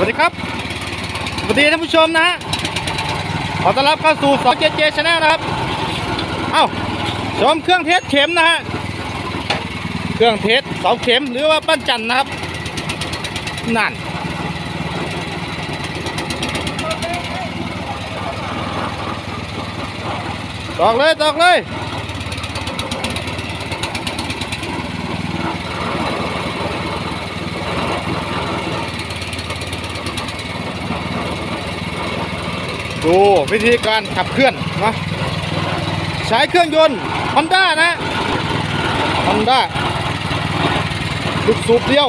วัสดีครับ สวัสดีท่านผู้ชมนะฮะ ขอต้อนรับเข้าสู่สองเจเจชาแนลนะครับ เอ้า ชมเครื่องเทสเข็มนะฮะ เครื่องเทสเสาเข็มหรือว่าปั้นจันนะครับ นั่น ตอกเลยตอกเลย ดูวิธีการขับเคลื่อนนะใช้เครื่องยนต์ Honda นะ Honda ลูกสูบเดียว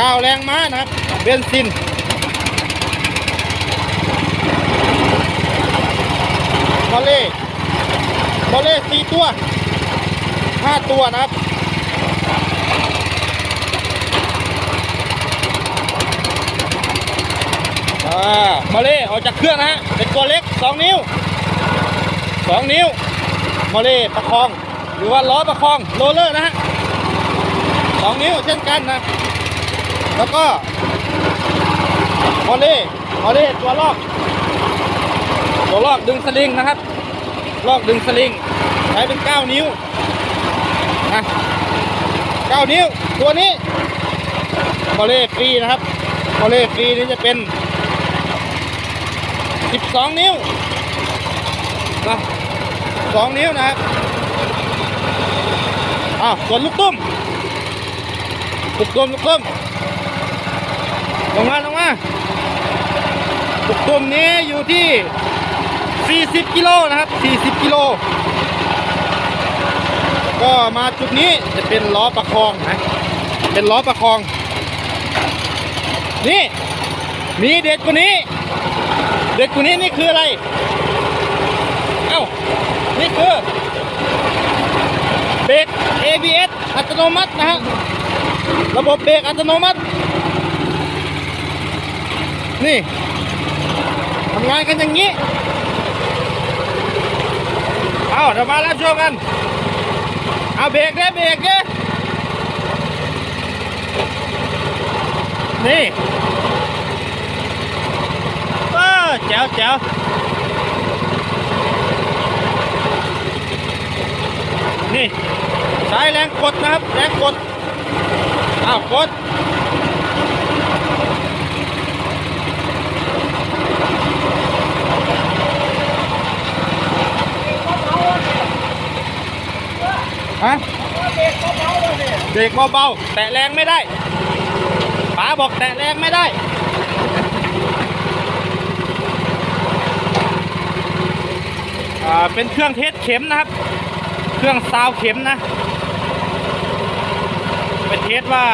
ก้าวแรงม้านะครับเบนซินบอลเล่บอลเล่สี่ตัวห้าตัวนะครับ อ่า มาเล่ออกจากเครื่องนะฮะ เป็นตัวเล็ก 2 นิ้ว 2 นิ้ว มาเล่ประคอง หรือว่าล้อประคองโรลเลอร์นะฮะ 2 นิ้วเช่นกันนะ แล้วก็มอเล่มอเล่ตัวลอก ตัวลอกดึงสลิงนะครับ ลอกดึงสลิง ใช้เป็น 9 นิ้วนะ9นิ้ว ตัวนี้มอเล่ฟรีนะครับมอเล่ฟรีนี่จะเป็น 12 นิ้วนะ2นิ้วนะครับอ้าวส่วนลูกตุ้มลูกตุ้มลูกตุ้มลงมาลงมาลูกตุ้มนี้อยู่ที่ 40 กิโลนะครับ 40 กิโล ก็มาจุดนี้จะเป็นล้อประคองนะเป็นล้อประคอง นี่ มีเด็ดกว่านี้ เด็กคนนี้นี่คืออะไร เอ้า นี่คือเบรก ABS อัตโนมัตินะฮะ ระบบเบรกอัตโนมัติ นี่ทำงานกันอย่างนี้ เอาเดี๋ยวมาแล้วชมกัน เอาเบรกเด้เบรกเด้นี่ เอ อแจ๋วแจ๋วนี่ใช้แรงกดนะครับ แรงกดอ้าวกดฮะเบรกเบาๆแตะแรงไม่ได้ป๋าบอกแตะแรงไม่ได้ อ่า เป็นเครื่องเทสเข็มนะครับ เครื่องซาวเข็มนะ เป็นเทสว่า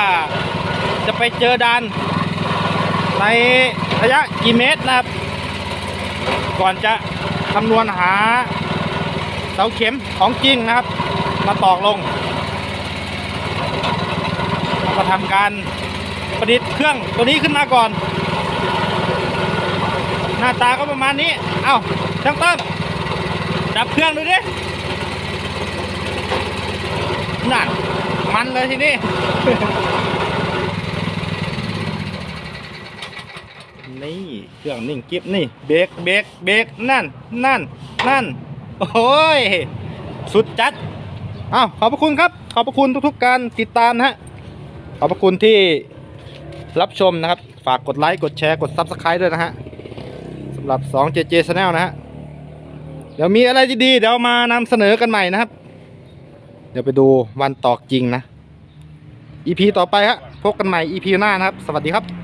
จะไปเจอดานในระยะกี่เมตรนะครับ ก่อนจะคำนวณหาเสาเข็มของจริงนะครับ มาตอกลงแล้วก็ทำการประดิษฐ์เครื่องตัวนี้ขึ้นมาก่อน หน้าตาก็ประมาณนี้ เอ้าช่างต้น ดับเครื่องดูดินั่นมันเลยทีนี้นี่เครื่องนิ่งกิฟนี่เบรกเบรกเบรกนั่น นั่น นั่น โอ้ย สุดจัดอ้าวขอบพระคุณครับ ขอบพระคุณทุกๆการติดตามนะฮะ ขอบพระคุณที่รับชมนะครับ ฝากกดไลค์ กดแชร์ กด Subscribe ด้วยนะฮะสำหรับ 2JJ Channel นะฮะ เดี๋ยวมีอะไรดีๆเดี๋ยวมานำเสนอกันใหม่นะครับ เดี๋ยวไปดูวันตอกจริงนะ EP ต่อไปครับพบกันใหม่ EP หน้านะครับ สวัสดีครับ